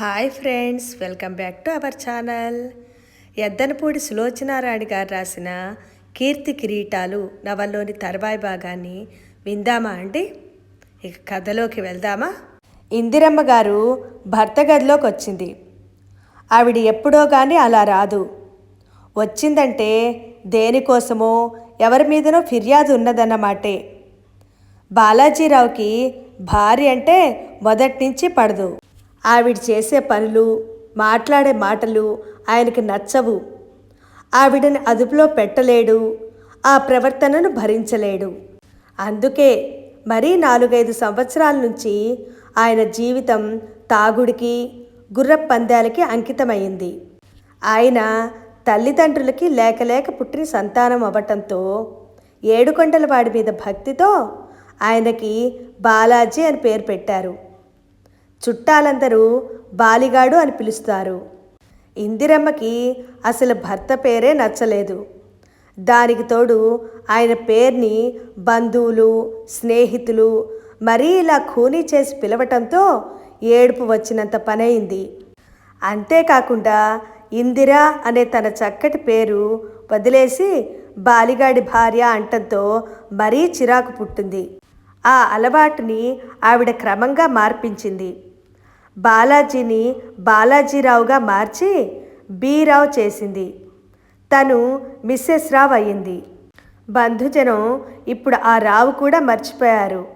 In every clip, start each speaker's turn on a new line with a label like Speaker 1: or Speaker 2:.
Speaker 1: Hi friends welcome back to our channel. Yeddanapudi Sulochanarani గారు రాసిన కీర్తి కిరీటాలు నవల్లోని తర్వాయి భాగాన్ని విందామా అండి? ఇక కథలోకి వెళ్దామా? ఇందిరమ్మ గారు భర్త గదిలోకి వచ్చింది. ఆవిడ ఎప్పుడో కానీ అలా రాదు. వచ్చిందంటే దేనికోసమో ఎవరి మీదనో ఫిర్యాదు ఉన్నదన్నమాటే బాలాజీరావుకి భార్య అంటే మొదటి నుంచి పడదు. ఆవిడ చేసే పనులు మాట్లాడే మాటలు ఆయనకి నచ్చవు. ఆవిడని అదుపులో పెట్టలేడు ఆ ప్రవర్తనను భరించలేడు. అందుకే మరీ నాలుగైదు సంవత్సరాల నుంచి ఆయన జీవితం తాగుడికి గుర్రపు పందాలకి అంకితమైంది. ఆయన తల్లిదండ్రులకి లేక లేక పుట్టిన సంతానం అవ్వటంతో ఏడుకొండల వాడి మీద భక్తితో ఆయనకి బాలాజీ అని పేరు పెట్టారు. చుట్టాలందరూ బాలిగాడు అని పిలుస్తారు. ఇందిరమ్మకి అసలు భర్త పేరే నచ్చలేదు. దానికి తోడు ఆయన పేరుని బంధువులు స్నేహితులు మరీ ఇలా ఖూనీ చేసి పిలవటంతో ఏడుపు వచ్చినంత పనైంది అంతేకాకుండా ఇందిర అనే తన చక్కటి పేరు వదిలేసి బాలిగాడి భార్య అంటంతో మరీ చిరాకు పుట్టింది. ఆ అలవాటుని ఆవిడ క్రమంగా మార్పించింది. బాలాజీని బాలాజీరావుగా మార్చి బీరావు చేసింది. తను మిస్సెస్ రావు అయ్యింది. బంధుజనం ఇప్పుడు ఆ రావు కూడా మర్చిపోయారు.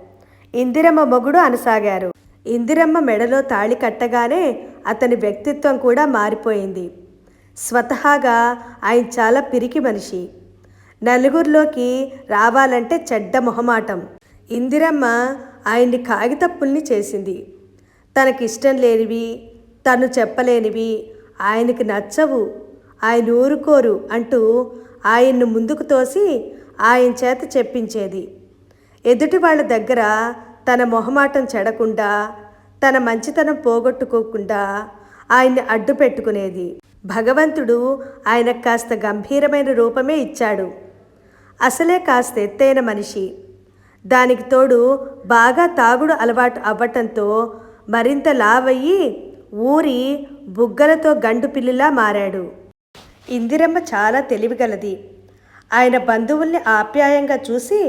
Speaker 1: ఇందిరమ్మ మొగుడు అనసాగారు. ఇందిరమ్మ మెడలో తాళి కట్టగానే అతని వ్యక్తిత్వం కూడా మారిపోయింది. స్వతహాగా ఆయన చాలా పిరికి మనిషి. నలుగురిలోకి రావాలంటే చెడ్డ మొహమాటం. ఇందిరమ్మ ఆయన్ని కాగితప్పుల్ని చేసింది. తనకిష్టం లేనివి తను చెప్పలేనివి ఆయనకి నచ్చవు. ఆయన ఊరుకోరు అంటూ ఆయన్ను ముందుకు తోసి ఆయన చేత చెప్పించేది. ఎదుటి వాళ్ళ దగ్గర తన మొహమాటం చెడకుండా తన మంచితనం పోగొట్టుకోకుండా ఆయన్ని అడ్డు పెట్టుకునేది. భగవంతుడు ఆయన కాస్త గంభీరమైన రూపమే ఇచ్చాడు. అసలే కాస్త ఎత్తైన మనిషి. దానికి తోడు బాగా తాగుడు అలవాటు అవ్వటంతో మరింత లావయ్యి ఊరి బుగ్గలతో గండు పిల్లిలా మారాడు. ఇందిరమ్మ చాలా తెలివిగలది. ఆయన బంధువుల్ని ఆప్యాయంగా చూసి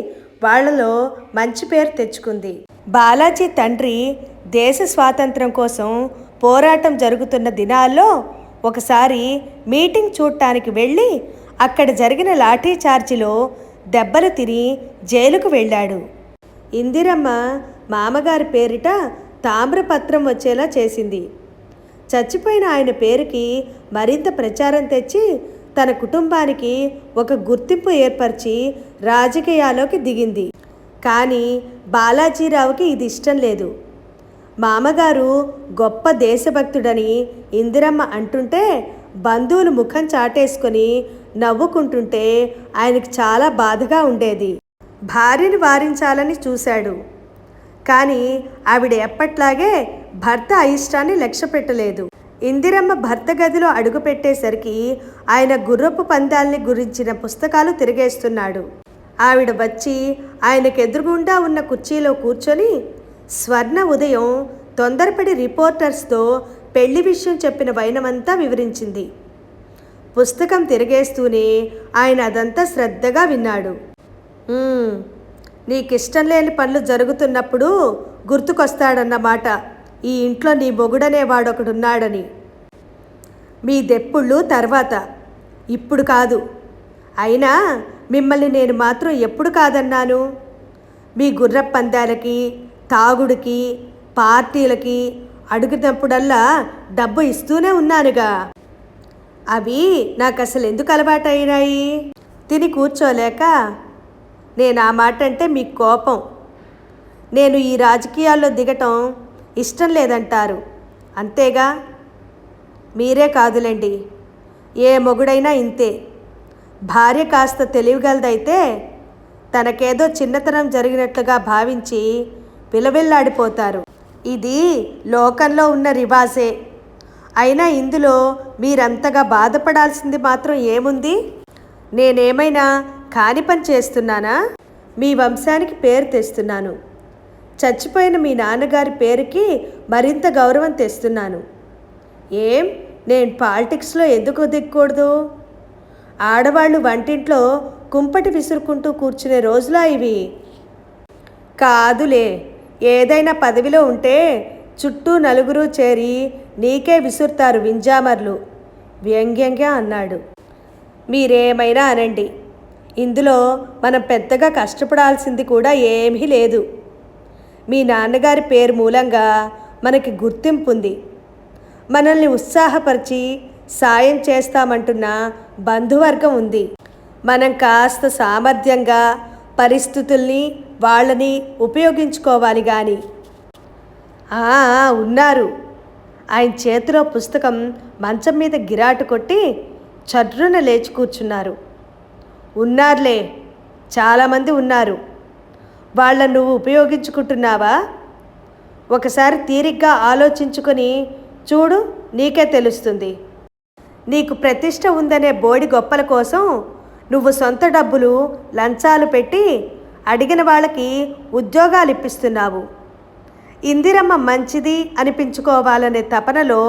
Speaker 1: వాళ్ళలో మంచి పేరు తెచ్చుకుంది. బాలాజీ తండ్రి దేశ స్వాతంత్రం కోసం పోరాటం జరుగుతున్న దినాల్లో ఒకసారి మీటింగ్ చూడటానికి వెళ్ళి అక్కడ జరిగిన లాఠీ చార్జిలో దెబ్బలు తిని జైలుకు వెళ్ళాడు. ఇందిరమ్మ మామగారి పేరిట తామ్రపత్రం వచ్చేలా చేసింది. చచ్చిపోయిన ఆయన పేరుకి మరింత ప్రచారం తెచ్చి తన కుటుంబానికి ఒక గుర్తింపు ఏర్పరిచి రాజకీయాల్లోకి దిగింది. కానీ బాలాజీరావుకి ఇది ఇష్టం లేదు. మామగారు గొప్ప దేశభక్తుడని ఇందిరమ్మ అంటుంటే బంధువులు ముఖం చాటేసుకొని నవ్వుకుంటుంటే ఆయనకు చాలా బాధగా ఉండేది. భార్యని వారించాలని చూశాడు. కానీ ఆవిడ ఎప్పట్లాగే భర్త అయిష్టాన్ని లక్ష్య పెట్టలేదు ఇందిరమ్మ భర్త గదిలో అడుగుపెట్టేసరికి ఆయన గుర్రపు పందాల్ని గురించిన పుస్తకాలు తిరిగేస్తున్నాడు. ఆవిడ వచ్చి ఆయనకు ఎదురుగుండా ఉన్న కుర్చీలో కూర్చొని స్వర్ణ ఉదయం తొందరపడి రిపోర్టర్స్తో పెళ్ళి విషయం చెప్పిన వైనమంతా వివరించింది. పుస్తకం తిరిగేస్తూనే ఆయన అదంతా శ్రద్ధగా విన్నాడు. నీకిష్టం లేని పనులు జరుగుతున్నప్పుడు గుర్తుకొస్తాడన్నమాట. ఈ ఇంట్లో నీ మొగుడనేవాడొకడున్నాడని మీ దెప్పుళ్ళు తర్వాత. ఇప్పుడు కాదు. అయినా మిమ్మల్ని నేను మాత్రం ఎప్పుడు కాదన్నాను? మీ గుర్ర పందాలకి తాగుడికి పార్టీలకి అడుగుతున్నప్పుడల్లా డబ్బు ఇస్తూనే ఉన్నానుగా. అవి నాకు అసలు ఎందుకు అలవాటైనాయి తిని కూర్చోలేక నేను ఆ మాట అంటే మీకు కోపం. నేను ఈ రాజకీయాల్లో దిగటం ఇష్టం లేదంటారు. అంతేగా? మీరే కాదులేండి. ఏ మొగుడైనా ఇంతే. భార్య కాస్త తెలివిగలదైతే తనకేదో చిన్నతనం జరిగినట్లుగా భావించి విలవిల్లాడిపోతారు. ఇది లోకంలో ఉన్న రివాజే. అయినా ఇందులో మీరంతగా బాధపడాల్సింది మాత్రం ఏముంది? నేనేమైనా కాని పని చేస్తున్నానా? మీ వంశానికి పేరు తెస్తున్నాను. చచ్చిపోయిన మీ నాన్నగారి పేరుకి మరింత గౌరవం తెస్తున్నాను. ఏం? నేను పాలిటిక్స్లో ఎందుకు దిక్కకూడదు ఆడవాళ్ళు వంటింట్లో కుంపటి విసురుకుంటూ కూర్చునే రోజులా ఇవి. కాదులే ఏదైనా పదవిలో ఉంటే చుట్టూ నలుగురు చేరి నీకే విసురుతారు వింజామర్లు వ్యంగ్యంగా అన్నాడు. మీరేమైనా అనండి. ఇందులో మనం పెద్దగా కష్టపడాల్సింది కూడా ఏమీ లేదు. మీ నాన్నగారి పేరు మూలంగా మనకి గుర్తింపు ఉంది. మనల్ని ఉత్సాహపరిచి సాయం చేస్తామంటున్న బంధువర్గం ఉంది. మనం కాస్త సామర్థ్యంగా పరిస్థితుల్ని వాళ్ళని ఉపయోగించుకోవాలి కానీ ఆ, ఉన్నారు. ఆయన చేతిలో పుస్తకం మంచం మీద గిరాటు కొట్టి చర్రున లేచి కూర్చున్నారు. ఉన్నారులే. చాలామంది ఉన్నారు. వాళ్ళని నువ్వు ఉపయోగించుకుంటున్నావా? ఒకసారి తీరిగ్గా ఆలోచించుకొని చూడు నీకే తెలుస్తుంది. నీకు ప్రతిష్ట ఉందనే బోడి గొప్పల కోసం నువ్వు సొంత డబ్బులు లంచాలు పెట్టి అడిగిన వాళ్ళకి ఉద్యోగాలు ఇప్పిస్తున్నావు ఇందిరమ్మ మంచిది అనిపించుకోవాలనే తపనలో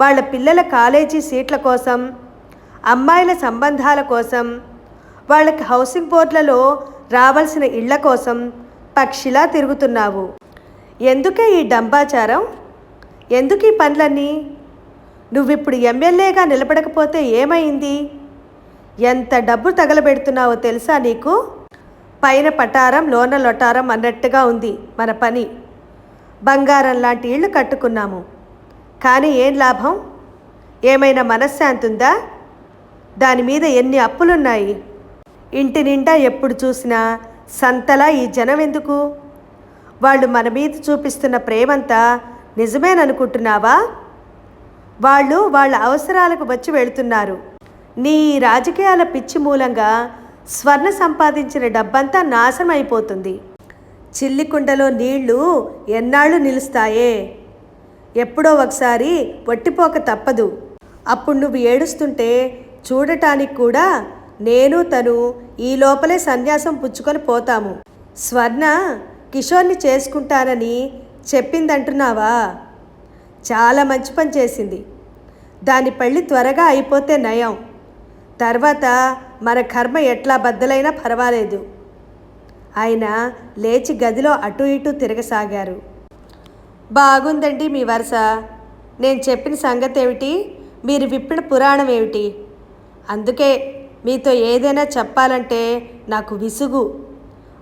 Speaker 1: వాళ్ళ పిల్లల కాలేజీ సీట్ల కోసం అమ్మాయిల సంబంధాల కోసం వాళ్ళకి హౌసింగ్ బోర్డులలో రావాల్సిన ఇళ్ళ కోసం పక్షిలా తిరుగుతున్నావు. ఎందుకే ఈ డంబాచారం? ఎందుకు ఈ పనులన్నీ? నువ్విప్పుడు ఎమ్మెల్యేగా నిలబడకపోతే ఏమైంది? ఎంత డబ్బు తగలబెడుతున్నావో తెలుసా నీకు? పైన పటారం లోన లొటారం అన్నట్టుగా ఉంది మన పని. బంగారం లాంటి ఇళ్ళు కట్టుకున్నాము. కానీ ఏం లాభం? ఏమైనా మనశ్శాంతి ఉందా? దాని మీద ఎన్ని అప్పులున్నాయి? ఇంటి నిండా ఎప్పుడు చూసినా సంతలా ఈ జనం ఎందుకు వాళ్ళు మన మీద చూపిస్తున్న ప్రేమంతా నిజమేననుకుంటున్నావా? వాళ్ళు వాళ్ళ అవసరాలకు వచ్చి వెళుతున్నారు. నీ రాజకీయాల పిచ్చి మూలంగా స్వర్ణ సంపాదించిన డబ్బంతా నాశనం అయిపోతుంది చిల్లికుండలో నీళ్ళు ఎన్నాళ్ళు నిలుస్తాయే? ఎప్పుడో ఒకసారి వట్టిపోక తప్పదు. అప్పుడు నువ్వు ఏడుస్తుంటే చూడటానికి కూడా నేను తను ఈ లోపలే సన్యాసం పుచ్చుకొని పోతాము. స్వర్ణ కిషోర్ని చేసుకుంటానని చెప్పిందంటున్నావా? చాలా మంచి పని చేసింది. దాని పెళ్ళి త్వరగా అయిపోతే నయం. తర్వాత మన కర్మ ఎట్లా బద్దలైనా పర్వాలేదు. ఆయన లేచి గదిలో అటు ఇటు తిరగసాగారు. బాగుందండి మీ వరుస. నేను చెప్పిన సంగతి ఏమిటి మీరు విప్పిన పురాణం ఏమిటి అందుకే మీతో ఏదైనా చెప్పాలంటే నాకు విసుగు.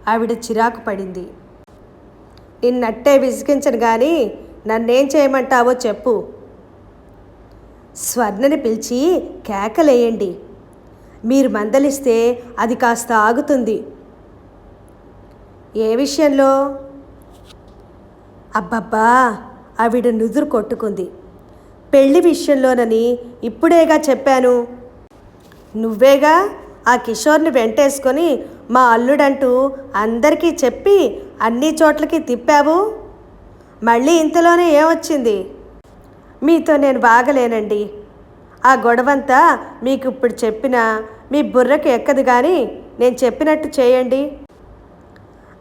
Speaker 1: ఆవిడ చిరాకు పడింది. నిన్నట్టే విసిగించను కానీ నన్నేం చేయమంటావో చెప్పు. స్వర్ణని పిలిచి కేకలేయండి. మీరు మందలిస్తే అది కాస్త ఆగుతుంది. ఏ విషయంలో? అబ్బబ్బా! ఆవిడ నుదురు కొట్టుకుంది. పెళ్ళి విషయంలోనని ఇప్పుడేగా చెప్పాను. నువ్వేగా ఆ కిషోర్ని వెంటేసుకొని మా అల్లుడంటూ అందరికీ చెప్పి అన్ని చోట్లకి తిప్పావు? మళ్ళీ ఇంతలోనే ఏమొచ్చింది? మీతో నేను బాగలేనండి. ఆ గొడవంతా మీకు ఇప్పుడు చెప్పినా మీ బుర్రకు ఎక్కదు కానీ నేను చెప్పినట్టు చేయండి.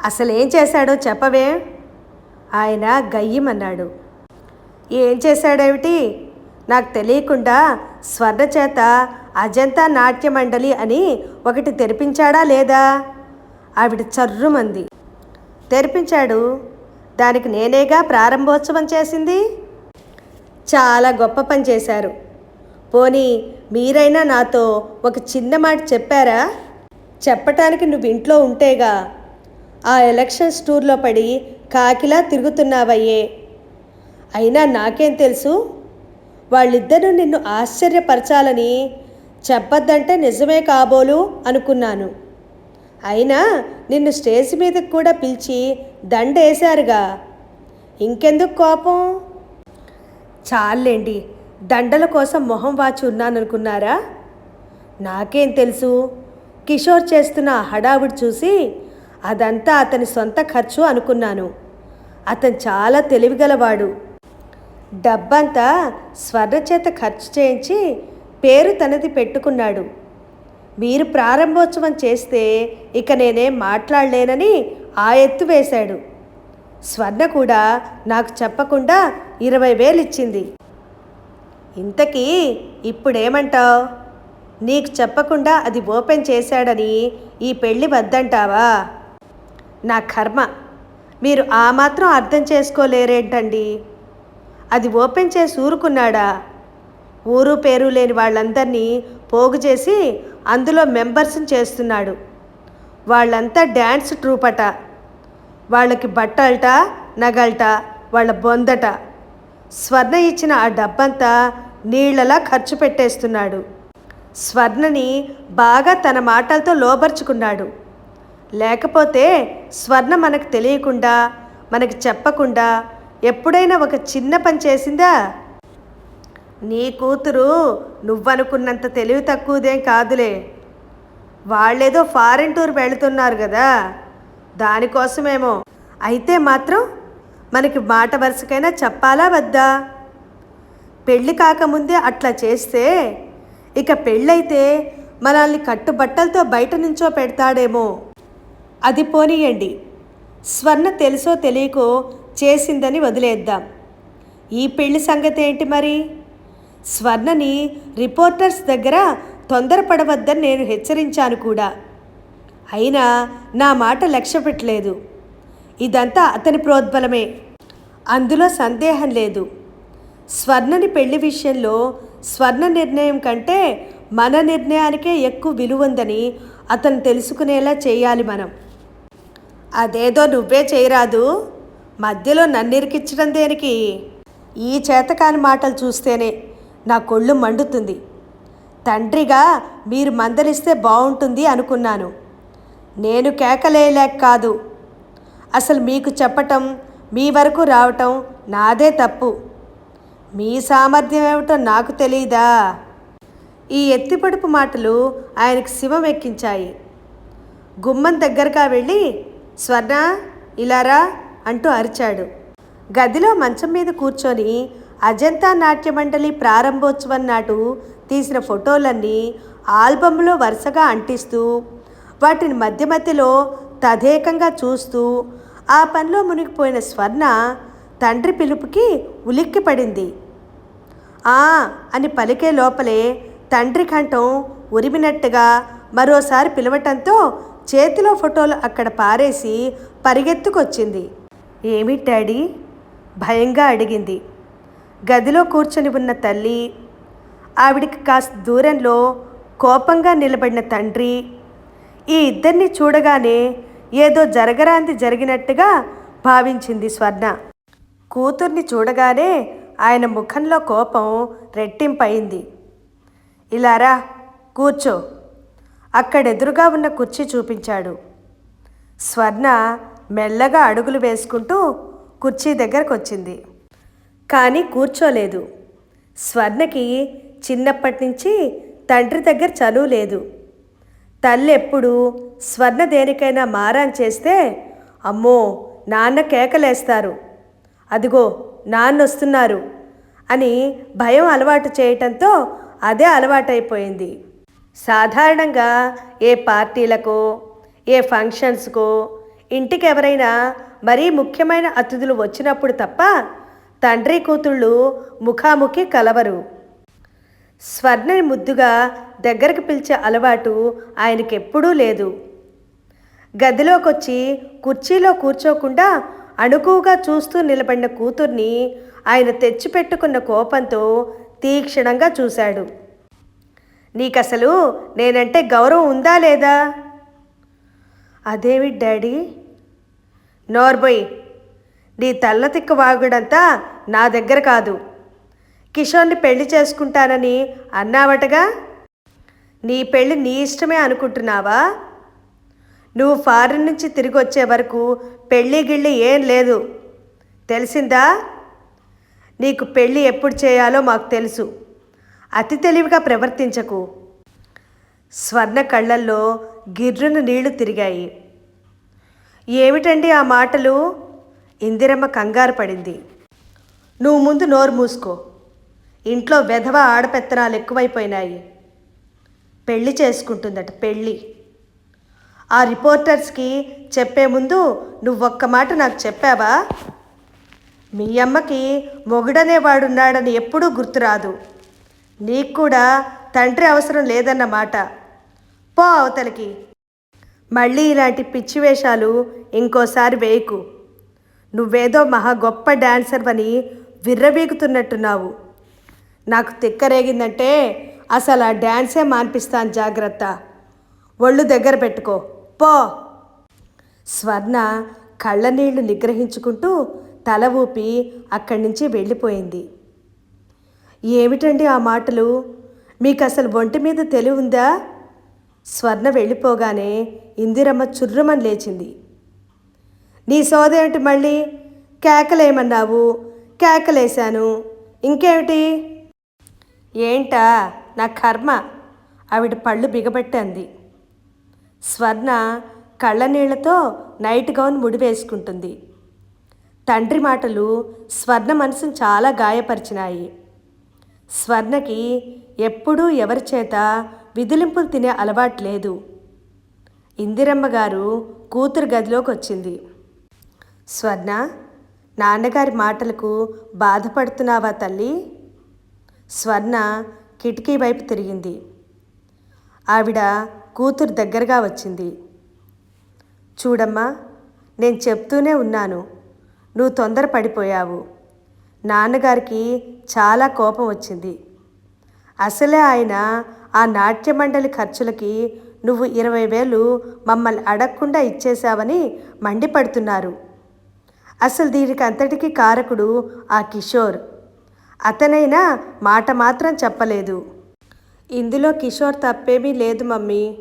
Speaker 1: అసలు ఏం చేశాడో చెప్పవే? ఆయన గయ్యమన్నాడు. ఏం చేశాడేమిటి? నాకు తెలియకుండా స్వర్ణ చేత అజంతా నాట్య మండలి అని ఒకటి తెరిపించాడా లేదా? ఆవిడ చర్రుమంది. తెరిపించాడు. దానికి నేనేగా ప్రారంభోత్సవం చేసింది? చాలా గొప్ప పని చేశారు. పోనీ మీరైనా నాతో ఒక చిన్న మాట చెప్పారా? చెప్పటానికి నువ్వు ఇంట్లో ఉంటేగా ఆ ఎలక్షన్స్ టూర్లో పడి కాకిలా తిరుగుతున్నావయ్యే. అయినా నాకేం తెలుసు? వాళ్ళిద్దరూ నిన్ను ఆశ్చర్యపరచాలని చెప్పొద్దంటే నిజమే కాబోలు అనుకున్నాను. అయినా నిన్ను స్టేజ్ మీదకు కూడా పిలిచి దండేశారుగా. ఇంకెందుకు కోపం? చాలండి దండల కోసం మొహం వాచి ఉన్నాననుకున్నారా? నాకేం తెలుసు? కిషోర్ చేస్తున్న హడావుడి చూసి అదంతా అతని సొంత ఖర్చు అనుకున్నాను. అతను చాలా తెలివిగలవాడు. డబ్బంతా స్వర్ణ చేత ఖర్చు చేయించి పేరు తనది పెట్టుకున్నాడు. మీరు ప్రారంభోత్సవం చేస్తే ఇక నేనేం మాట్లాడలేనని ఆ ఎత్తు వేశాడు. స్వర్ణ కూడా నాకు చెప్పకుండా ఇరవై వేలు ఇచ్చింది ఇంతకీ ఇప్పుడేమంటావు? నీకు చెప్పకుండా అది ఓపెన్ చేశాడని ఈ పెళ్ళి వద్దంటావా? నా కర్మ. మీరు ఆ మాత్రం అర్థం చేసుకోలేరేంటండి? అది ఓపెన్ చేసి ఊరుకున్నాడా? ఊరు పేరు లేని వాళ్ళందరినీ పోగు చేసి అందులో మెంబర్స్ని చేస్తున్నాడు. వాళ్ళంతా డ్యాన్స్ ట్రూపట. వాళ్ళకి బట్టలట నగలట వాళ్ళ బొందట. స్వర్ణ ఇచ్చిన ఆ డబ్బంతా నీళ్ళలా ఖర్చు పెట్టేస్తున్నాడు. స్వర్ణని బాగా తన మాటలతో లోబర్చుకున్నాడు. లేకపోతే స్వర్ణ మనకు తెలియకుండా మనకి చెప్పకుండా ఎప్పుడైనా ఒక చిన్న పని చేసిందా? నీ కూతురు నువ్వనుకున్నంత తెలివి తక్కువదేం కాదులే. వాళ్ళేదో ఫారెన్ టూర్ వెళుతున్నారు కదా. దానికోసమేమో. అయితే మాత్రం మనకి మాట వరుసకైనా చెప్పాలా వద్దా? పెళ్ళి కాకముందే అట్లా చేస్తే ఇక పెళ్ళైతే మనల్ని కట్టుబట్టలతో బయట నుంచో పెడతాడేమో. అది పోనీయండి. స్వర్ణ తెలుసో తెలియకో చేసిందని వదిలేద్దాం. ఈ పెళ్ళి సంగతి ఏంటి మరి? స్వర్ణని రిపోర్టర్స్ దగ్గర తొందరపడవద్దని నేను హెచ్చరించాను కూడా. అయినా నా మాట లక్ష్య పెట్టలేదు ఇదంతా అతని ప్రోద్బలమే. అందులో సందేహం లేదు. స్వర్ణని పెళ్ళి విషయంలో స్వర్ణ నిర్ణయం కంటే మన నిర్ణయానికే ఎక్కువ విలువందని అతను తెలుసుకునేలా చేయాలి మనం. అదేదో నువ్వే చేయరాదు. మధ్యలో నన్నిరికిచ్చడం దేనికి? ఈ చేతకాని మాటలు చూస్తేనే నా కొళ్ళు మండుతుంది. తండ్రిగా మీరు మందలిస్తే బాగుంటుంది అనుకున్నాను. నేను కేకలేయలేక కాదు. అసలు మీకు చెప్పటం మీ వరకు రావటం నాదే తప్పు. మీ సామర్థ్యం ఏమిటో నాకు తెలియదా ఈ ఎత్తిపడుపు మాటలు ఆయనకు శివం ఎక్కించాయి. గుమ్మం దగ్గరగా వెళ్ళి స్వర్ణ ఇలారా అంటూ అరిచాడు. గదిలో మంచం మీద కూర్చొని అజంతా నాట్య మండలి ప్రారంభోత్సవం నాటు తీసిన ఫోటోలన్నీ ఆల్బంలో వరుసగా అంటిస్తూ వాటిని మధ్య మధ్యలో తదేకంగా చూస్తూ ఆ పనిలో మునిగిపోయిన స్వర్ణ తండ్రి పిలుపుకి ఉలిక్కి పడింది ఆ! అని పలికే లోపలే తండ్రి కంఠం ఉరిమినట్టుగా మరోసారి పిలవటంతో చేతిలో ఫోటోలు అక్కడ పారేసి పరిగెత్తుకొచ్చింది. ఏమి డాడీ? భయంగా అడిగింది. గదిలో కూర్చొని ఉన్న తల్లి ఆవిడికి కాస్త దూరంలో కోపంగా నిలబడిన తండ్రి ఈ ఇద్దరిని చూడగానే ఏదో జరగరాంది జరిగినట్టుగా భావించింది స్వర్ణ. కూతుర్ని చూడగానే ఆయన ముఖంలో కోపం రెట్టింపయింది. ఇలారా కూర్చో. అక్కడెదురుగా ఉన్న కుర్చీ చూపించాడు. స్వర్ణ మెల్లగా అడుగులు వేసుకుంటూ కుర్చీ దగ్గరకు వచ్చింది కానీ కూర్చోలేదు. స్వర్ణకి చిన్నప్పటి నుంచి తండ్రి దగ్గర చదువు లేదు. తల్లి ఎప్పుడు స్వర్ణ దేనికైనా మారాన్ చేస్తే అమ్మో నాన్న కేకలేస్తారు. అదిగో నాన్న వస్తున్నారు అని భయం అలవాటు చేయటంతో అదే అలవాటైపోయింది. సాధారణంగా ఏ పార్టీలకో ఏ ఫంక్షన్స్కో ఇంటికి ఎవరైనా మరీ ముఖ్యమైన అతిథులు వచ్చినప్పుడు తప్ప తండ్రి కూతుళ్ళు ముఖాముఖి కలవరు. స్వర్ణని ముద్దుగా దగ్గరకు పిలిచే అలవాటు ఆయనకెప్పుడూ లేదు. గదిలోకొచ్చి కుర్చీలో కూర్చోకుండా అణుకువగా చూస్తూ నిలబడిన కూతుర్ని ఆయన తెచ్చిపెట్టుకున్న కోపంతో తీక్షణంగా చూశాడు. నీకసలు నేనంటే గౌరవం ఉందా లేదా? అదేమి డాడీ? నోర్బోయ్ నీ తల్ల తిక్క వాగుడంతా నా దగ్గర కాదు. కిషోర్ని పెళ్ళి చేసుకుంటానని అన్నావటగా? నీ పెళ్ళి నీ ఇష్టమే అనుకుంటున్నావా? నువ్వు ఫారిన్ నుంచి తిరిగి వచ్చే వరకు పెళ్ళి గిళ్ళి ఏం లేదు. తెలిసిందా? నీకు పెళ్ళి ఎప్పుడు చేయాలో మాకు తెలుసు. అతి తెలివిగా ప్రవర్తించకు. స్వర్ణ కళ్ళల్లో గిర్రున నీళ్ళు తిరిగాయి. ఏమిటండి ఆ మాటలు? ఇందిరమ్మ కంగారు పడింది. నువ్వు ముందు నోరు మూసుకో. ఇంట్లో వెధవ ఆడపెత్తనాలు ఎక్కువైపోయినాయి. పెళ్ళి చేసుకుంటుందట పెళ్ళి ఆ రిపోర్టర్స్కి చెప్పే ముందు నువ్వు ఒక్క మాట నాకు చెప్పావా? మీ అమ్మకి మొగుడనేవాడున్నాడని ఎప్పుడూ గుర్తురాదు. నీకు కూడా తండ్రి అవసరం లేదన్నమాట. పో అవతలికి. మళ్ళీ ఇలాంటి పిచ్చి వేషాలు ఇంకోసారి వేయకు. నువ్వేదో మహా గొప్ప డాన్సర్ అని విర్రవీగుతున్నట్టున్నావు. నాకు తిక్కరేగిందంటే అసలు ఆ డ్యాన్సే మాన్పిస్తాను జాగ్రత్త. ఒళ్ళు దగ్గర పెట్టుకో. పో. స్వర్ణ కళ్ళనీళ్ళు నిగ్రహించుకుంటూ తల ఊపి అక్కడి నుంచి వెళ్ళిపోయింది. ఏమిటండి ఆ మాటలు? మీకు అసలు ఒంటి మీద తెలివి ఉందా? స్వర్ణ వెళ్ళిపోగానే ఇందిరమ్మ చుర్రమని లేచింది. నీ సోదేమిటి మళ్ళీ? కేకలేమన్నావు? కేకలేశాను. ఇంకేమిటి? ఏంటా? నా కర్మ? ఆవిడ పళ్ళు బిగబెట్టంది. స్వర్ణ కళ్ళనీళ్ళతో నైట్ గౌన్ ముడివేసుకుంటుంది. తండ్రి మాటలు స్వర్ణ మనసును చాలా గాయపరిచినాయి. స్వర్ణకి ఎప్పుడూ ఎవరి చేత విదిలింపులు తినే అలవాటు లేదు. ఇందిరమ్మ గారు కూతురు గదిలోకి వచ్చింది స్వర్ణ నాన్నగారి మాటలకు బాధపడుతున్నావా తల్లి? స్వర్ణ కిటికీ వైపు తిరిగింది. ఆవిడ కూతురు దగ్గరగా వచ్చింది. చూడమ్మా నేను చెప్తూనే ఉన్నాను. నువ్వు తొందరపడిపోయావు. నాన్నగారికి చాలా కోపం వచ్చింది. అసలే ఆయన ఆ నాట్య మండలి ఖర్చులకి నువ్వు ఇరవై వేలు మమ్మల్ని అడగకుండా ఇచ్చేశావని మండిపడుతున్నారు. అసలు దీనికి అంతటికీ కారకుడు ఆ కిషోర్. అతనైనా మాట మాత్రం చెప్పలేదు. ఇందులో కిషోర్ తప్పేమీ లేదు మమ్మీ.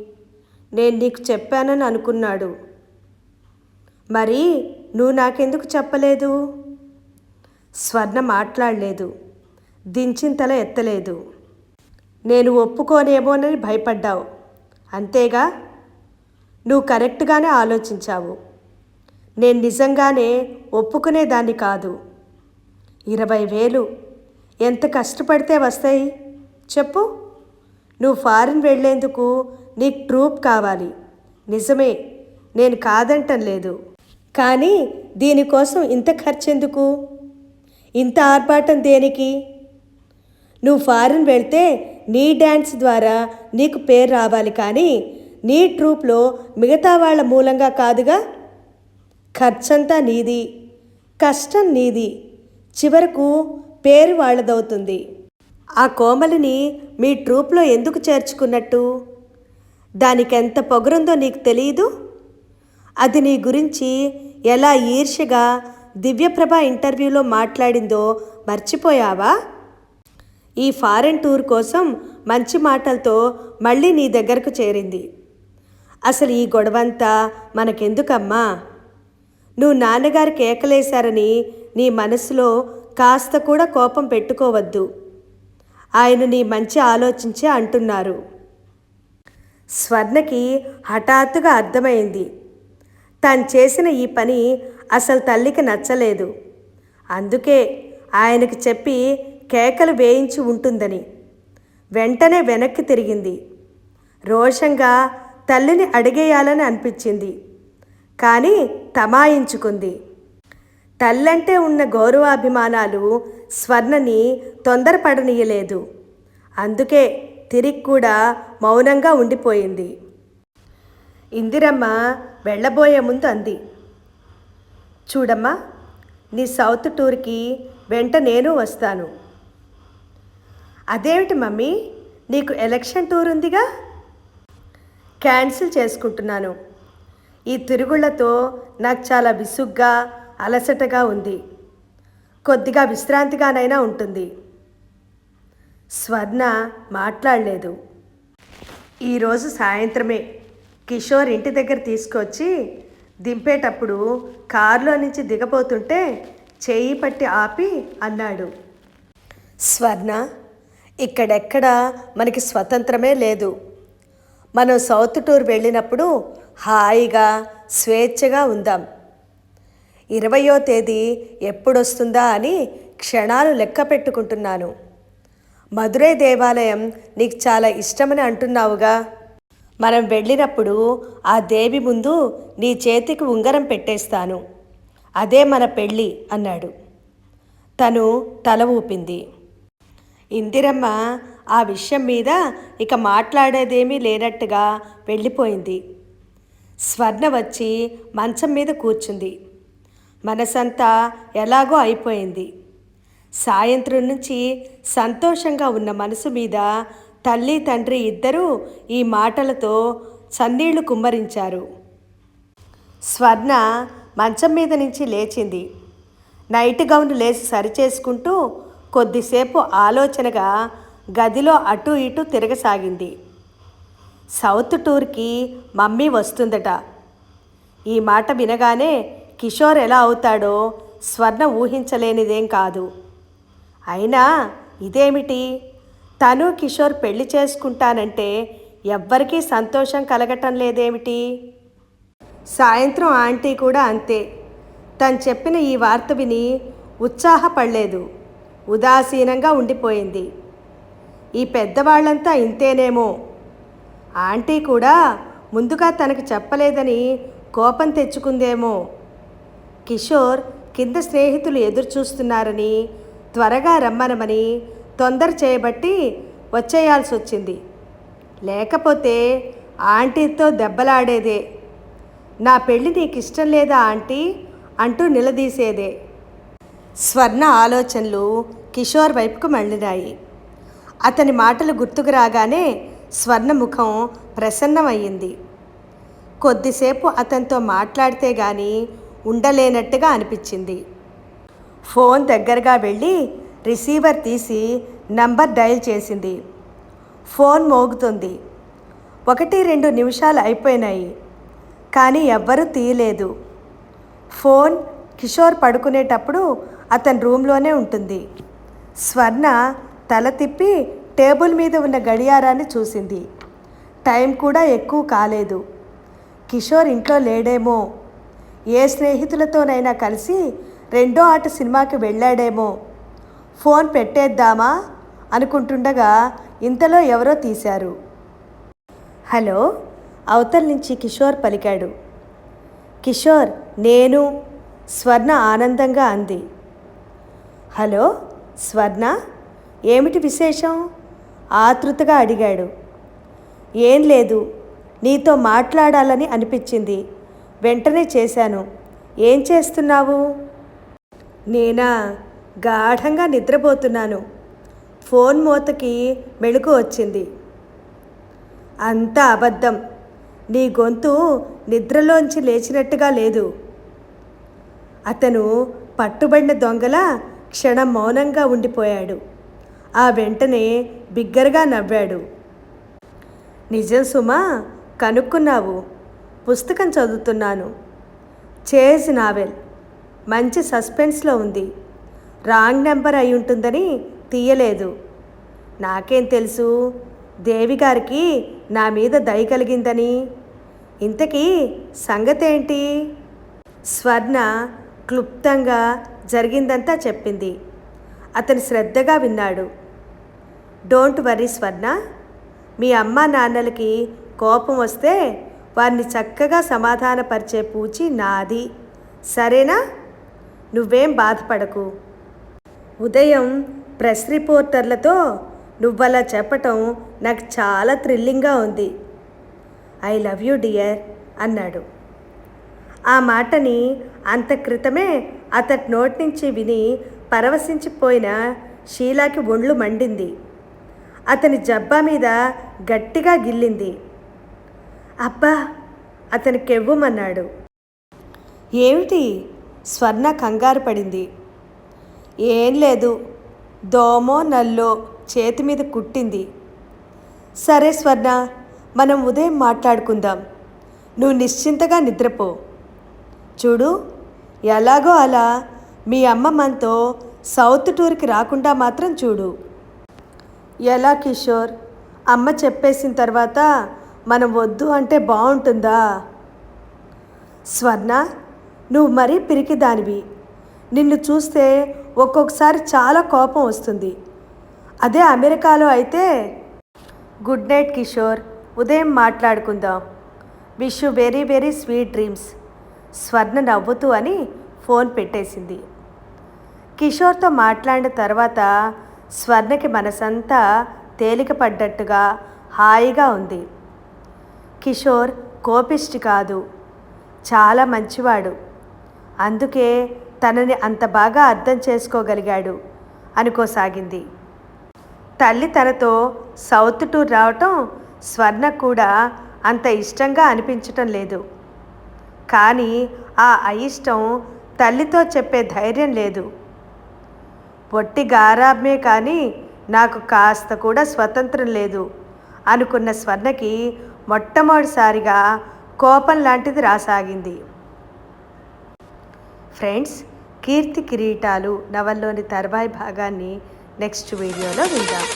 Speaker 1: నేను నీకు చెప్పానని అనుకున్నాడు. మరి నువ్వు నాకెందుకు చెప్పలేదు? స్వర్ణ మాట్లాడలేదు. దించిన తల ఎత్తలేదు. నేను ఒప్పుకోనేమోనని భయపడ్డావు. అంతేగా? నువ్వు కరెక్ట్గానే ఆలోచించావు. నేను నిజంగానే ఒప్పుకునేదాన్ని కాదు. ఇరవై వేలు. ఎంత కష్టపడితే వస్తాయి? చెప్పు. నువ్వు ఫారిన్ వెళ్ళేందుకు నీకు ట్రూప్ కావాలి. నిజమే. నేను కాదంటం లేదు. కానీ దీనికోసం ఇంత ఖర్చెందుకు? ఇంత ఆర్భాటం దేనికి? నువ్వు ఫారిన్ వెళ్తే నీ డ్యాన్స్ ద్వారా నీకు పేరు రావాలి కానీ నీ ట్రూప్లో మిగతా వాళ్ళ మూలంగా కాదుగా? ఖర్చంతా నీది కష్టం నీది చివరకు పేరు వాళ్ళదవుతుంది. ఆ కోమలిని మీ ట్రూప్లో ఎందుకు చేర్చుకున్నట్టు? దానికెంత పొగరుందో నీకు తెలియదు అది నీ గురించి ఎలా ఈర్ష్యగా దివ్యప్రభ ఇంటర్వ్యూలో మాట్లాడిందో మర్చిపోయావా? ఈ ఫారెన్ టూర్ కోసం మంచి మాటలతో మళ్ళీ నీ దగ్గరకు చేరింది. అసలు ఈ గొడవంతా మనకెందుకమ్మా? నువ్వు నాన్నగారు కేకలేశారని నీ మనసులో కాస్త కూడా కోపం పెట్టుకోవద్దు. ఆయన నీ మంచి ఆలోచించే అంటున్నారు. స్వర్ణకి హఠాత్తుగా అర్థమైంది. తను చేసిన ఈ పని అసలు తల్లికి నచ్చలేదు. అందుకే ఆయనకి చెప్పి కేకలు వేయించి ఉంటుందని. వెంటనే వెనక్కి తిరిగింది. రోషంగా తల్లిని అడిగేయాలని అనిపించింది. కానీ తమాయించుకుంది. తల్లంటే ఉన్న గౌరవాభిమానాలు స్వర్ణని తొందరపడనీయలేదు. అందుకే తిరిగి కూడా మౌనంగా ఉండిపోయింది. ఇందిరమ్మ వెళ్ళబోయే ముందు అంది. చూడమ్మా నీ సౌత్ టూర్కి వెంట నేను వస్తాను. అదేమిటి మమ్మీ? నీకు ఎలక్షన్ టూర్ ఉందిగా? క్యాన్సిల్ చేసుకుంటున్నాను. ఈ తిరుగుళ్ళతో నాకు చాలా విసుగ్గా అలసటగా ఉంది. కొద్దిగా విశ్రాంతిగానైనా ఉంటుంది. స్వర్ణ మాట్లాడలేదు. ఈరోజు సాయంత్రమే కిషోర్ ఇంటి దగ్గర తీసుకొచ్చి దింపేటప్పుడు కారులో నుంచి దిగబోతుంటే చేయి పట్టి ఆపి అన్నాడు. స్వర్ణ ఇక్కడెక్కడ మనకి స్వతంత్రమే లేదు. మనం సౌత్ టూర్ వెళ్ళినప్పుడు హాయిగా స్వేచ్ఛగా ఉందాం. ఇరవయో తేదీ ఎప్పుడొస్తుందా అని క్షణాలు లెక్క పెట్టుకుంటున్నాను. మధురై దేవాలయం నీకు చాలా ఇష్టమని అంటున్నావుగా. మనం వెళ్ళినప్పుడు ఆ దేవి ముందు నీ చేతికి ఉంగరం పెట్టేస్తాను. అదే మన పెళ్ళి అన్నాడు. తను తల ఊపింది. ఇందిరమ్మ ఆ విషయం మీద ఇక మాట్లాడేదేమీ లేనట్టుగా వెళ్ళిపోయింది. స్వర్ణ వచ్చి మంచం మీద కూర్చుంది. మనసంతా ఎలాగో అయిపోయింది. సాయంత్రం నుంచి సంతోషంగా ఉన్న మనసు మీద తల్లి తండ్రి ఇద్దరూ ఈ మాటలతో చన్నీళ్ళు కుమ్మరించారు. స్వర్ణ మంచం మీద నుంచి లేచింది. నైట్ గౌన్ లేచి సరిచేసుకుంటూ కొద్దిసేపు ఆలోచనగా గదిలో అటు ఇటు తిరగసాగింది. సౌత్ టూర్కి మమ్మీ వస్తుందట. ఈ మాట వినగానే కిషోర్ ఎలా అవుతాడో స్వర్ణ ఊహించలేనిదేం కాదు. అయినా ఇదేమిటి? తను కిషోర్ పెళ్ళి చేసుకుంటానంటే ఎవ్వరికీ సంతోషం కలగటం లేదేమిటి? సాయంత్రం ఆంటీ కూడా అంతే. తను చెప్పిన ఈ వార్త విని ఉత్సాహపడలేదు. ఉదాసీనంగా ఉండిపోయింది. ఈ పెద్దవాళ్ళంతా ఇంతేనేమో. ఆంటీ కూడా ముందుగా తనకు చెప్పలేదని కోపం తెచ్చుకుందేమో. కిషోర్ కింద స్నేహితులు ఎదురు చూస్తున్నారని త్వరగా రమ్మనమని తొందర చేయబట్టి వచ్చేయాల్సి వచ్చింది లేకపోతే ఆంటీతో దెబ్బలాడేదే. నా పెళ్ళి నీకు ఇష్టం లేదా ఆంటీ? అంటూ నిలదీసేదే. స్వర్ణ ఆలోచనలు కిషోర్ వైపుకు మళ్ళినాయి. అతని మాటలు గుర్తుకు రాగానే స్వర్ణ ముఖం ప్రసన్నమయ్యింది. కొద్దిసేపు అతనితో మాట్లాడితే గాని ఉండలేనట్టుగా అనిపించింది. ఫోన్ దగ్గరగా వెళ్ళి రిసీవర్ తీసి నంబర్ డయల్ చేసింది. ఫోన్ మోగుతుంది. ఒకటి రెండు నిమిషాలు అయిపోయినాయి. కానీ ఎవ్వరూ తీయలేదు. ఫోన్ కిషోర్ పడుకునేటప్పుడు అతని రూమ్లోనే ఉంటుంది. స్వర్ణ తల తిప్పి టేబుల్ మీద ఉన్న గడియారాన్ని చూసింది. టైం కూడా ఎక్కువ కాలేదు. కిషోర్ ఇంట్లో లేడేమో. ఏ స్నేహితులతోనైనా కలిసి రెండో ఆట సినిమాకి వెళ్ళాడేమో. ఫోన్ పెట్టేద్దామా? అనుకుంటుండగా ఇంతలో ఎవరో తీశారు. హలో అవతల నుంచి కిషోర్ పలికాడు. కిషోర్ నేను స్వర్ణ ఆనందంగా అంది. హలో స్వర్ణ. ఏమిటి విశేషం? ఆతృతగా అడిగాడు. ఏం లేదు నీతో మాట్లాడాలని అనిపించింది. వెంటనే చేశాను. ఏం చేస్తున్నావు? నేనా? గాఢంగా నిద్రపోతున్నాను. ఫోన్ మూతకి మెళుకు వచ్చింది. అంతా అబద్ధం. నీ గొంతు నిద్రలోంచి లేచినట్టుగా లేదు. అతను పట్టుబడిన దొంగల క్షణం మౌనంగా ఉండిపోయాడు. ఆ వెంటనే బిగ్గరగా నవ్వాడు. నిజం సుమా కనుక్కున్నావు. పుస్తకం చదువుతున్నాను. Chase novel. మంచి సస్పెన్స్లో ఉంది. రాంగ్ నెంబర్ అయి ఉంటుందని తీయలేదు. నాకేం తెలుసు? దేవి గారికి నా మీద దయ కలిగిందని. ఇంతకీ సంగతేంటి? స్వర్ణ క్లుప్తంగా జరిగిందంతా చెప్పింది. అతను శ్రద్ధగా విన్నాడు. డోంట్ వరీ స్వర్ణ. మీ అమ్మ నాన్నలకి కోపం వస్తే వారిని చక్కగా సమాధానపరిచే పూచి నాది. సరేనా? నువ్వేం బాధపడకు. ఉదయం ప్రెస్ రిపోర్టర్లతో నువ్వలా చెప్పటం నాకు చాలా థ్రిల్లింగ్గా ఉంది. ఐ లవ్ యూ డియర్ అన్నాడు. ఆ మాటని అంత క్రితమే అతడి నోటి నుంచి విని పరవశించిపోయిన షీలాకి ఒళ్ళు మండింది. అతని జబ్బా మీద గట్టిగా గిల్లింది. అబ్బా అతని కెవ్వుమన్నాడు. ఏమిటి? స్వర్ణ కంగారు పడింది. ఏం లేదు దోమో నల్లో చేతి మీద కుట్టింది. సరే స్వర్ణ మనం ఉదయం మాట్లాడుకుందాం. నువ్వు నిశ్చింతగా నిద్రపో. చూడు ఎలాగో అలా మీ అమ్మ మనతో సౌత్ టూర్కి రాకుండా మాత్రం చూడు. ఎలా కిషోర్? అమ్మ చెప్పేసిన తర్వాత మనం వద్దు అంటే బాగుంటుందా స్వర్ణ నువ్వు మరీ పిరికిదానివి. నిన్ను చూస్తే ఒక్కొక్కసారి చాలా కోపం వస్తుంది. అదే అమెరికాలో అయితే గుడ్ నైట్ కిషోర్ ఉదయం మాట్లాడుకుందాం. Wish you very very sweet dreams. Swarna నవ్వుతూ అని ఫోన్ పెట్టేసింది. కిషోర్తో మాట్లాడిన తర్వాత స్వర్ణకి మనసంతా తేలికపడ్డట్టుగా హాయిగా ఉంది. కిషోర్ కోపిష్టి కాదు చాలా మంచివాడు. అందుకే తనని అంత బాగా అర్థం చేసుకోగలిగాడు అనుకోసాగింది. తల్లి తనతో సౌత్ టూర్ రావటం స్వర్ణ కూడా అంత ఇష్టంగా అనిపించటం లేదు. కానీ ఆ అయిష్టం తల్లితో చెప్పే ధైర్యం లేదు. పొట్టి గారాబ్మే కానీ నాకు కాస్త కూడా స్వతంత్రం లేదు అనుకున్న స్వర్ణకి మొట్టమొదటిసారిగా కోపం లాంటిది రాసాగింది. ఫ్రెండ్స్ కీర్తి కిరీటాలు నవల్లోని తర్వాయి భాగాన్ని నెక్స్ట్ వీడియోలో విందాం.